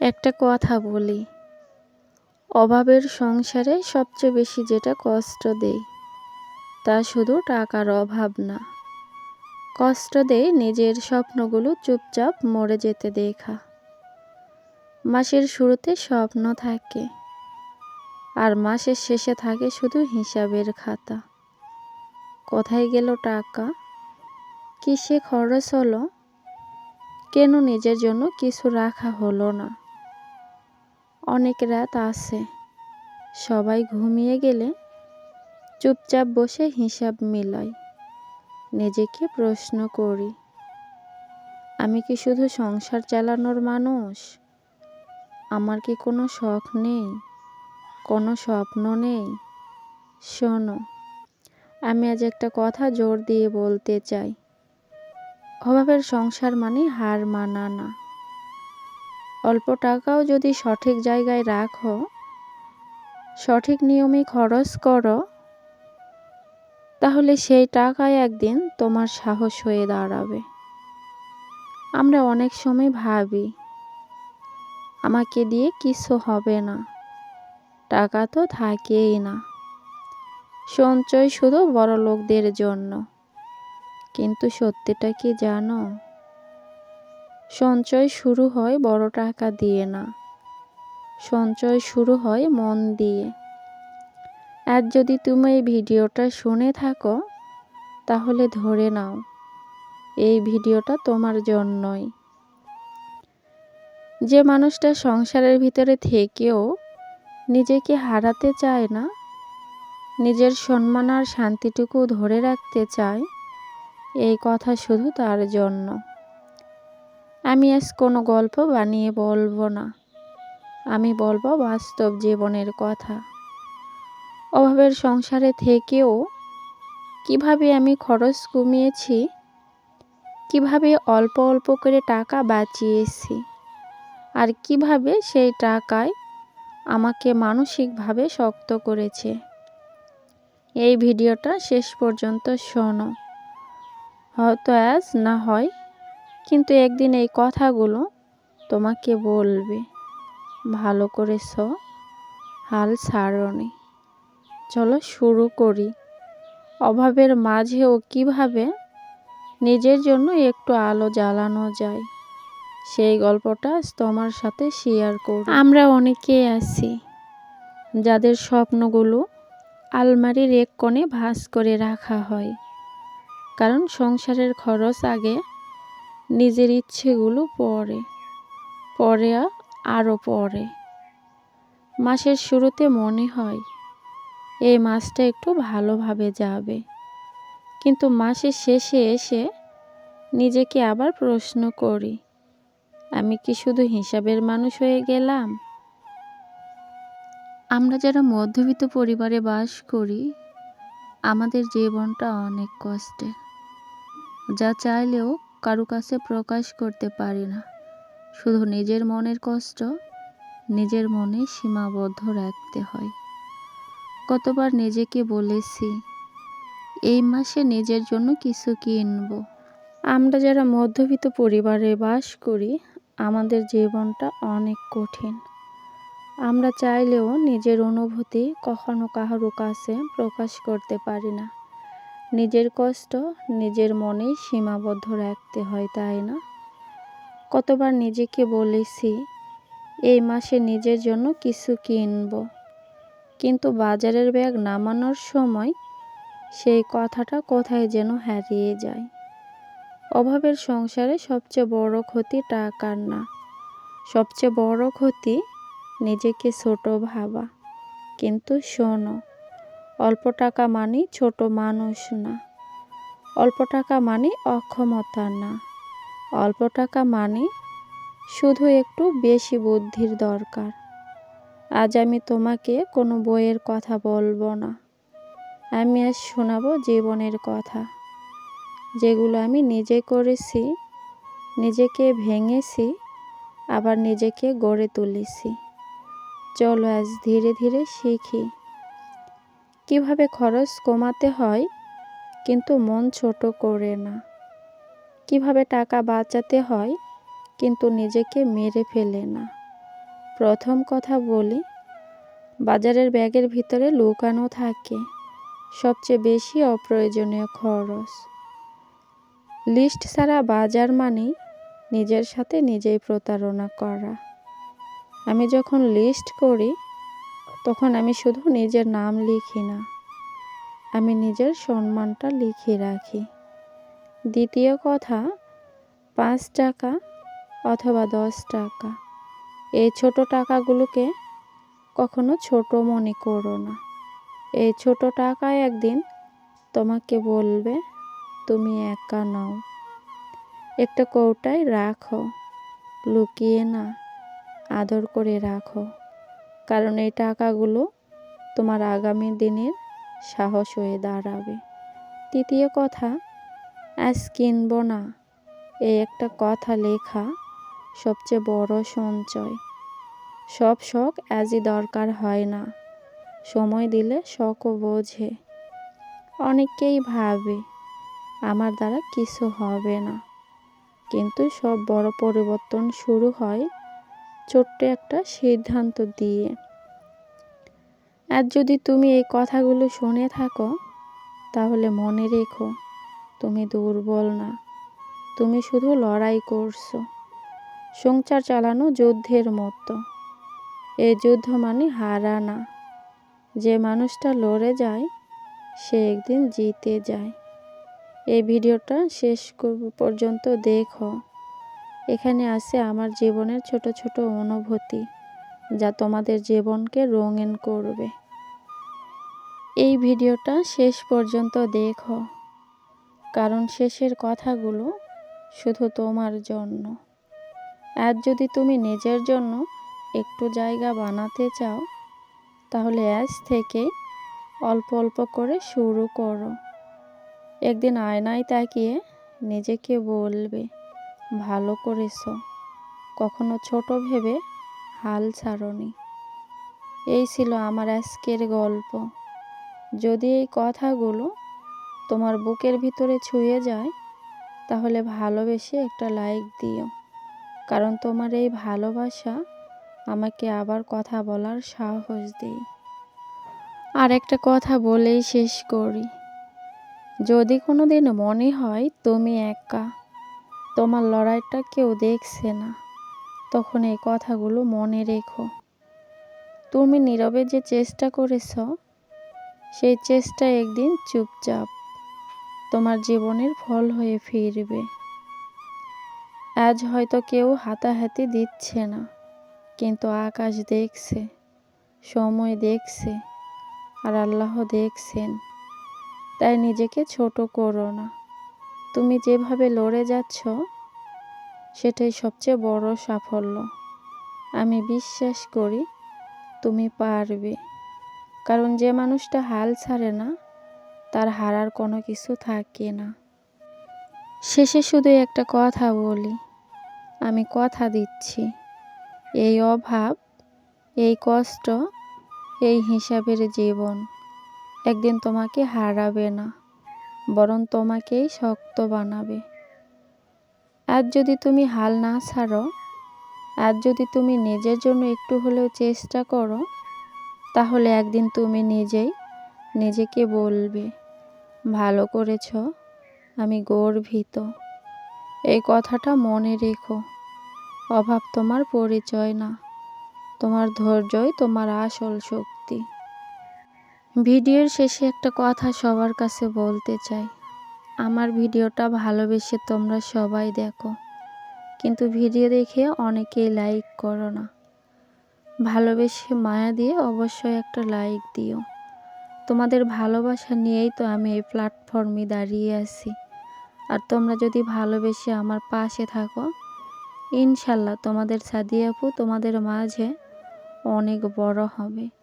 একটা কথা বলি। অভাবের সংসারে সবচেয়ে বেশি যেটা কষ্ট দেয়, তা শুধু টাকার অভাব না। কষ্ট দেয় নিজের স্বপ্নগুলো চুপচাপ মরে যেতে দেখা। মাসের শুরুতে স্বপ্ন থাকে, আর মাসের শেষে থাকে শুধু হিসাবের খাতা। কোথায় গেল টাকা? কিসে খরচ হলো? কেন নিজের জন্য কিছু রাখা হলো না? অনেক রাত আছে। সবাই ঘুমিয়ে গেলে চুপচাপ বসে হিসাব মিলাই। নিজেকে প্রশ্ন করি, আমি কি শুধু সংসার চালানোর মানুষ? আমার কি কোনো শখ নেই? কোনো স্বপ্ন নেই? শোনো, আমি আজ একটা কথা জোর দিয়ে বলতে চাই। অভাবের সংসার মানে হার মানা না। অল্প টাকাও যদি সঠিক জায়গায় রাখো, সঠিক নিয়মে খরচ করো, তাহলে সেই টাকায় একদিন তোমার সাহস হয়ে দাঁড়াবে। আমরা অনেক সময় ভাবি, আমাকে দিয়ে কিছু হবে না, টাকা তো থাকেই না। সঞ্চয় শুধু বড় লোকদের জন্য। কিন্তু সত্যিটা কি জানো? সঞ্চয় শুরু হয় বড় টাকা দিয়ে না। সঞ্চয় শুরু হয় মন দিয়ে। আর যদি তুমি এই ভিডিওটা শুনে থাকো, তাহলে ধরে নাও, এই ভিডিওটা তোমার জন্যই। যে মানুষটা সংসারের ভিতরে থেকেও নিজেকে হারাতে চায় না, নিজের সম্মান আর শান্তিটুকু ধরে রাখতে চায়, এই কথা শুধু তার জন্য। আমি আজ কোনো গল্প বানিয়ে বলব না। আমি বলব বাস্তব জীবনের কথা। অভাবের সংসারে থেকেও কীভাবে আমি খরচ কমিয়েছি, কীভাবে অল্প অল্প করে টাকা বাঁচিয়েছি, আর কীভাবে সেই টাকায় আমাকে মানসিকভাবে শক্ত করেছে, এই ভিডিওটা শেষ পর্যন্ত শোনো। হয়তো আজ না হয় কিন্তু একদিন এই কথাগুলো তোমাকে বলবে, ভালো করে করেছ, হাল ছাড়নি। চলো শুরু করি। অভাবের মাঝেও কীভাবে নিজের জন্য একটু আলো জ্বালানো যায়, সেই গল্পটা তোমার সাথে শেয়ার করব। আমরা অনেকেই আছি যাদের স্বপ্নগুলো আলমারির এক কোণে ভাস করে রাখা হয়, কারণ সংসারের খরচ আগে নিজের ইচ্ছেগুলো পরে পরে আরও পরে। মাসের শুরুতে মনে হয় এই মাসটা একটু ভালোভাবে যাবে। কিন্তু মাসের শেষে এসে নিজেকে আবার প্রশ্ন করি, আমি কি শুধু হিসাবের মানুষ হয়ে গেলাম? আমরা যারা মধ্যবিত্ত পরিবারে বাস করি, আমাদের জীবনটা অনেক কষ্টের। যা চাইলেও কারও কাছে প্রকাশ করতে পারি না। শুধু নিজের মনের কষ্ট, নিজের মনে সীমাবদ্ধ রাখতে হয়। কতবার নিজেকে বলেছি, এই মাসে নিজের জন্য কিছু কিনব। আমরা যারা মধ্যবিত্ত পরিবারে বাস করি, আমাদের জীবনটা অনেক কঠিন। আমরা চাইলেও নিজের অনুভূতি কখনো কাহারও কাছে প্রকাশ করতে পারি না। নিজের কষ্ট নিজের মনেই সীমাবদ্ধ রাখতে হয়, তাই না? কতবার নিজেকে বলেছি, এই মাসে নিজের জন্য কিছু কিনব। কিন্তু বাজারের ব্যাগ নামানোর সময় সেই কথাটা কোথায় যেন হারিয়ে যায়। অভাবের সংসারে সবচেয়ে বড় ক্ষতি টাকার না। সবচেয়ে বড় ক্ষতি নিজেকে ছোট ভাবা। কিন্তু শোনো অল্প টাকা মানে ছোট মানুষ না। অল্প টাকা মানে অক্ষমতা না। অল্প টাকা মানে শুধু একটু বেশি বুদ্ধির দরকার। আজ আমি তোমাকে কোনো বইয়ের কথা বলব না। আমি আজ শোনাবো জীবনের কথা। যেগুলো আমি নিজে করেছি, নিজেকে ভেঙেছি, আবার নিজেকে গড়ে তুলেছি। চলো আজ ধীরে ধীরে শিখি। কীভাবে খরচ কমাতে হয়, কিন্তু মন ছোট করে না। কীভাবে টাকা বাঁচাতে হয়, কিন্তু নিজেকে মেরে ফেলে না। প্রথম কথা বলি, বাজারের ব্যাগের ভিতরে লুকানো থাকে, সবচেয়ে বেশি অপ্রয়োজনীয় খরচ। লিস্ট ছাড়া বাজার মানেই নিজের সাথে নিজেই প্রতারণা করা। আমি যখন লিস্ট করি তখন আমি শুধু নিজের নাম লিখি না, আমি নিজের সম্মানটা লিখে রাখি। দ্বিতীয় কথা, পাঁচ টাকা অথবা দশ টাকা। এই ছোট টাকাগুলোকে কখনো ছোট মনে করো না। এই ছোট টাকায় একদিন তোমাকে বলবে, তুমি একা নও। একটা কৌটায় রাখো, লুকিয়ে না, আদর করে রাখো। কারণ এই টাকাগুলো তোমার আগামী দিনের সাহস হয়ে দাঁড়াবে। তৃতীয় কথা, আজ কিনবো না। এই একটা কথা লেখা সবচেয়ে বড় সঞ্চয়। সব শখ আজই দরকার হয় না। সময় দিলে শখও বোঝে। অনেকেই ভাবে, আমার দ্বারা কিছু হবে না। কিন্তু সব বড় পরিবর্তন শুরু হয় ছোট্ট একটা সিদ্ধান্ত দিয়ে। আর যদি তুমি এই কথাগুলো শুনে থাকো, তাহলে মনে রেখো, তুমি দুর্বল না। তুমি শুধু লড়াই করছ। সংসার চালানো যুদ্ধের মতো। এই যুদ্ধ মানে হারা না। যে মানুষটা লড়ে যায়, সে একদিন জিতে যায়। এই ভিডিওটা শেষ পর্যন্ত দেখো। এখানে আছে আমার জীবনের ছোট ছোট অনুভূতি, যা তোমাদের জীবনকে রঙিন করবে। এই ভিডিওটা শেষ পর্যন্ত দেখো, কারণ শেষের কথাগুলো শুধু তোমার জন্য। আর যদি তুমি নিজের জন্য একটু জায়গা বানাতে চাও, তাহলে আজ থেকে অল্প অল্প করে শুরু করো। একদিন আয়নায় তাকিয়ে নিজেকে বলবে ভালো করেছ। কখনো ছোট ভেবে হাল ছাড়নি। এই ছিল আমার আজকের গল্প। যদি এই কথাগুলো তোমার বুকের ভিতরে ছুঁয়ে যায়, তাহলে ভালোবেসে একটা লাইক দিও। কারণ তোমার এই ভালোবাসা আমাকে আবার কথা বলার সাহস দেয়। আর একটা কথা বলেই শেষ করি। যদি কোনো দিন মনে হয় তুমি একা তোমার লড়াইটা কেউ দেখছে না। তখন এই কথাগুলো মনে রেখো। তুমি নীরবে যে চেষ্টা করেছ, সেই চেষ্টা একদিন চুপচাপ তোমার জীবনের ফল হয়ে ফিরবে। আজ হয়তো কেউ হাতাহাতি দিচ্ছে না, কিন্তু আকাশ দেখছে, সময় দেখছে, আর আল্লাহ দেখছেন। তাই নিজেকে ছোট করো না। তুমি যেভাবে লড়ে যাচ্ছ, সেটাই সবচেয়ে বড় সাফল্য। আমি বিশ্বাস করি তুমি পারবে। কারণ যে মানুষটা হাল ছাড়ে না, তার হারার কোনো কিছু থাকে না। শেষে শুধু একটা কথা বলি। আমি কথা দিচ্ছি। এই অভাব, এই কষ্ট, এই হিসাবের জীবন একদিন তোমাকে হারাবে না। বরং তোমাকেই শক্ত বানাবে। আর যদি তুমি হাল না ছাড়ো আর যদি তুমি নিজের জন্য একটু হলেও চেষ্টা করো, তাহলে একদিন তুমি নিজেই নিজেকে বলবে, ভালো করেছ, আমি গর্বিত। এই কথাটা মনে রেখো। অভাব তোমার পরিচয় না, তোমার ধৈর্যই তোমার আসল শক্তি। ভিডিওর শেষে একটা কথা সবার কাছে বলতে চাই। আমার ভিডিওটা ভালোবেসে তোমরা সবাই দেখো। কিন্তু ভিডিও দেখে অনেকেই লাইক করো না। ভালোবেসে মায়া দিয়ে অবশ্যই একটা লাইক দিও। তোমাদের ভালোবাসা নিয়েই তো আমি এই প্ল্যাটফর্মে দাঁড়িয়ে আছি। আর তোমরা যদি ভালোবেসে আমার পাশে থাকো, ইনশাল্লাহ তোমাদের সাদিয়াপু তোমাদের মাঝে অনেক বড় হবে।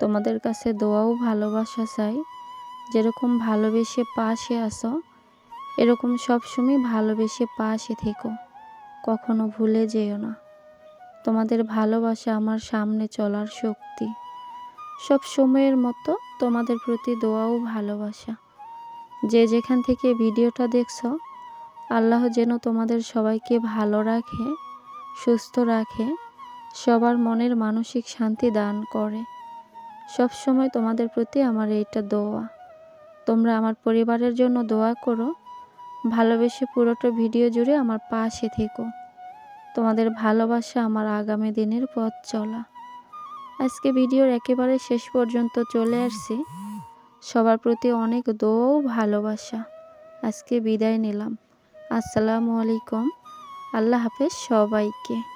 তোমাদের কাছে দোয়াও ভালোবাসা চাই। যেরকম ভালোবেসে পাশে আসো এরকম সবসময় ভালোবেসে পাশে থেকো। কখনো ভুলে যেও না। তোমাদের ভালোবাসা আমার সামনে চলার শক্তি। সব সময়ের মতো তোমাদের প্রতি দোয়াও ভালোবাসা। যে যেখান থেকে ভিডিওটা দেখছ, আল্লাহ যেন তোমাদের সবাইকে ভালো রাখে, সুস্থ রাখে, সবার মনের মানসিক শান্তি দান করে। সব সময় তোমাদের প্রতি আমার এইটা দোয়া। তোমরা আমার পরিবারের জন্য দোয়া করো। ভালোবেসে পুরোটা ভিডিও জুড়ে আমার পাশে থেকো। তোমাদের ভালোবাসা আমার আগামী দিনের পথ চলা। আজকে ভিডিওর একেবারে শেষ পর্যন্ত চলে আসছি। সবার প্রতি অনেক দোয়া ভালোবাসা। আজকে বিদায় নিলাম। আসসালামু আলাইকুম। আল্লাহ হাফেজ সবাইকে।